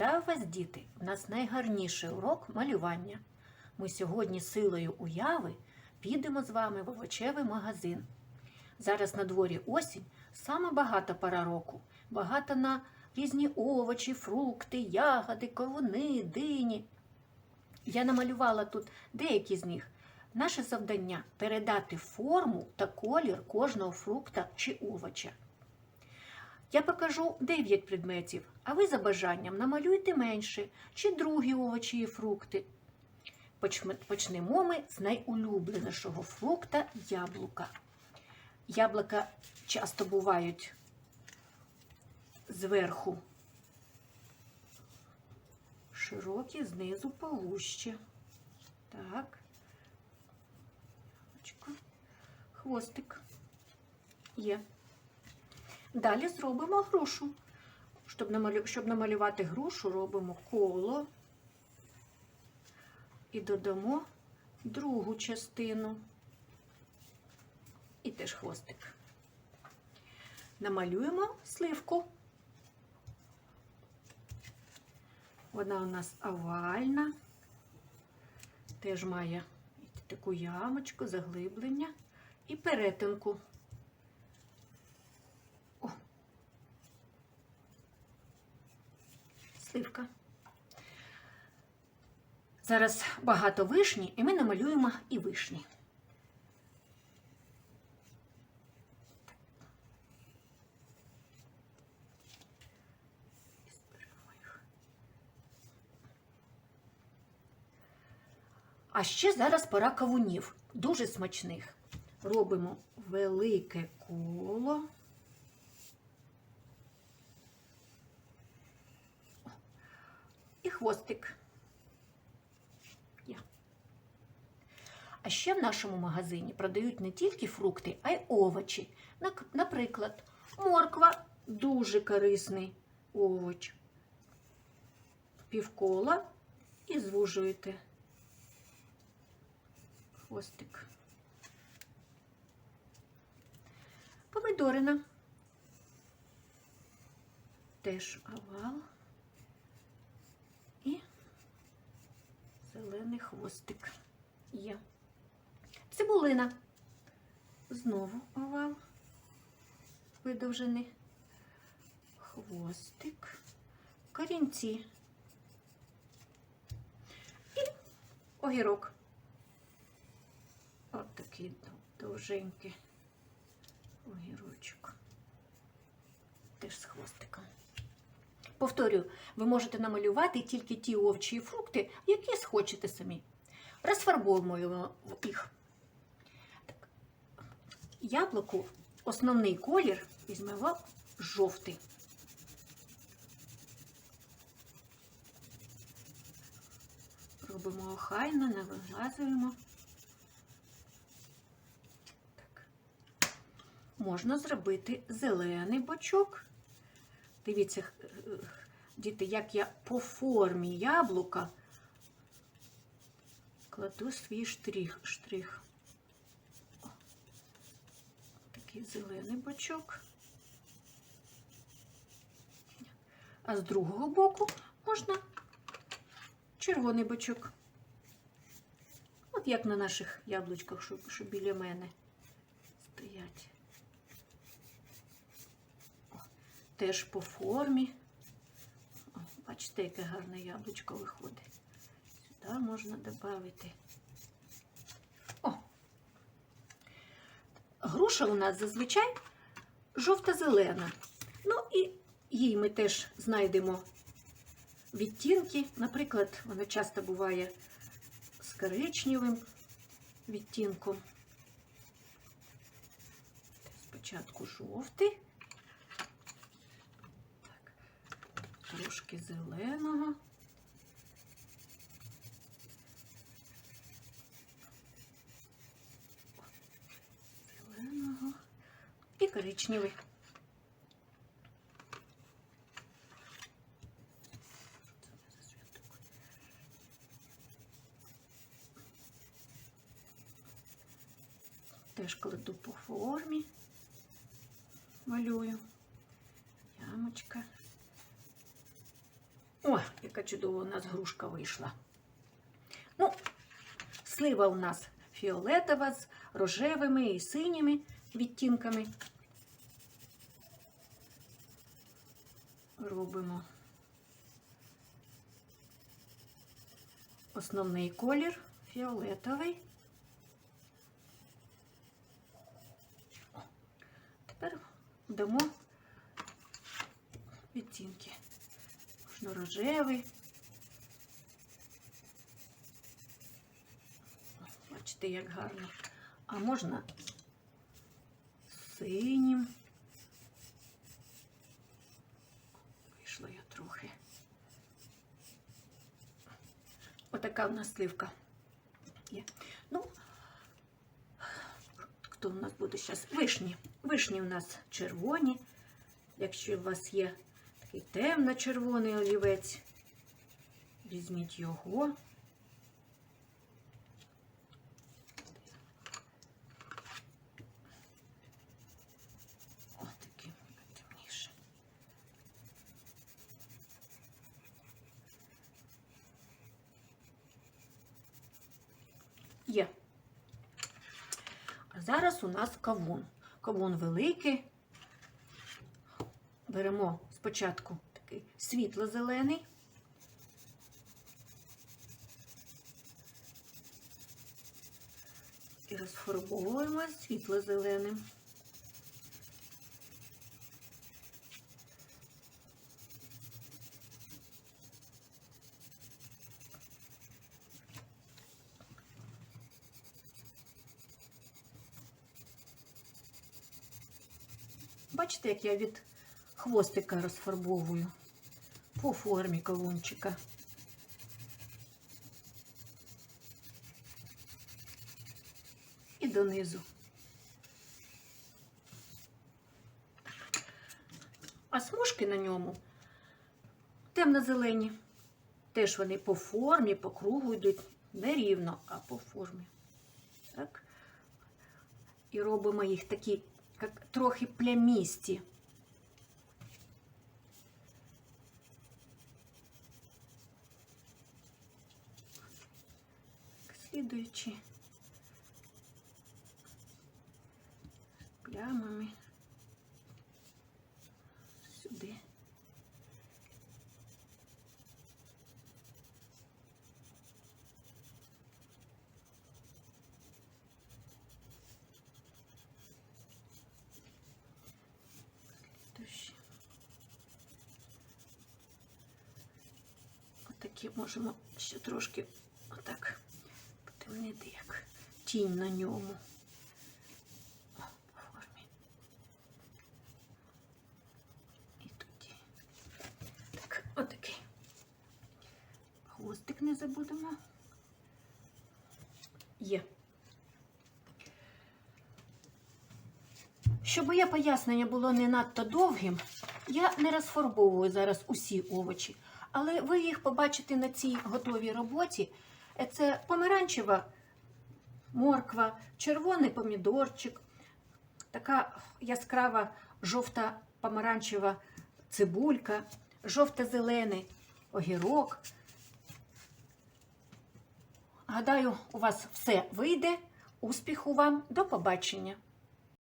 Вітаю вас, діти! У нас найгарніший урок малювання. Ми сьогодні силою уяви підемо з вами в овочевий магазин. Зараз на дворі осінь, саме багата пора року. Багато на різні овочі, фрукти, ягоди, кавуни, дині. Я намалювала тут деякі з них. Наше завдання передати форму та колір кожного фрукта чи овоча. Я покажу 9 предметів, а ви за бажанням намалюйте менше чи другі овочі і фрукти. Почнемо ми з найулюбленішого фрукта яблука. Яблука часто бувають зверху широкі, знизу повужче. Так. Хвостик. Є. Далі зробимо грушу. Щоб, намалювати грушу, робимо коло і додамо другу частину. І теж хвостик. Намалюємо сливку. Вона у нас овальна, теж має таку ямочку, заглиблення і перетинку. Сливка. Зараз багато вишні, і ми намалюємо і вишні. А ще зараз пора кавунів, дуже смачних. Робимо велике коло. Хвостик. А ще в нашому магазині продають не тільки фрукти, а й овочі. Наприклад, морква дуже корисний овоч. Півкола і звужуєте хвостик. Помидорина. Теж овал. І зелений хвостик є. Цибулина. Знову овал видовжений. Хвостик. Корінці. І огірок. От такий довженький огірочок. Теж з хвостиком. Повторюю, ви можете намалювати тільки ті овочі і фрукти, які схочете самі. Розфарбовуємо їх. Так. Яблуку основний колір візьмемо жовтий. Робимо охайно, не виглазуємо. Так. Можна зробити зелений бочок. Дивіться, діти, як я по формі яблука кладу свій штрих. штрих. Такий зелений бочок. А з другого боку можна червоний бочок. От як на наших яблучках, що, що біля мене стоять. О, теж по формі. О, бачите, яке гарне яблучко виходить. Сюди можна додати. О! Груша у нас зазвичай жовто-зелена. Ну і їй ми теж знайдемо відтінки. Наприклад, вона часто буває з коричневим відтінком. Спочатку жовтий, трошки зеленого. Зеленого і коричневий. Теж кладу по формі, малюю. Ямочка. О, яка чудова у нас грушка вийшла. Ну, слива у нас фіолетова з рожевими і синіми відтінками. Робимо основний колір фіолетовий. Тепер дамо відтінки. Можна рожевий. Бачите, як гарно. А можна синім. Вийшло я трохи. Отака в нас сливка є. Ну, хто в нас буде зараз? Вишні. Вишні у нас червоні. Якщо у вас є такий темно-червоний олівець, візьміть його. Є. А зараз у нас кавун. Кавун великий. Беремо спочатку такий світло-зелений. І розфарбовуємо світло-зеленим. Бачите, як я від хвостика розфарбовую по формі кавунчика. І донизу. А смужки на ньому темно-зелені. Теж вони по формі, по кругу йдуть не рівно, а по формі. Так. І робимо їх такі, як трохи плямісті. Слідуючи плямами сюди. Слідуючи. Отакі можемо ще трошки отак потемнити, як тінь на ньому. І тоді. Так, отакий. Хвостик не забудемо. Є. Щоб моє пояснення було не надто довгим, я не розфарбовую зараз усі овочі, але ви їх побачите на цій готовій роботі. Це помаранчева морква, червоний помідорчик, така яскрава жовта помаранчева цибулька, жовто-зелений огірок. Гадаю, у вас все вийде. Успіху вам, до побачення!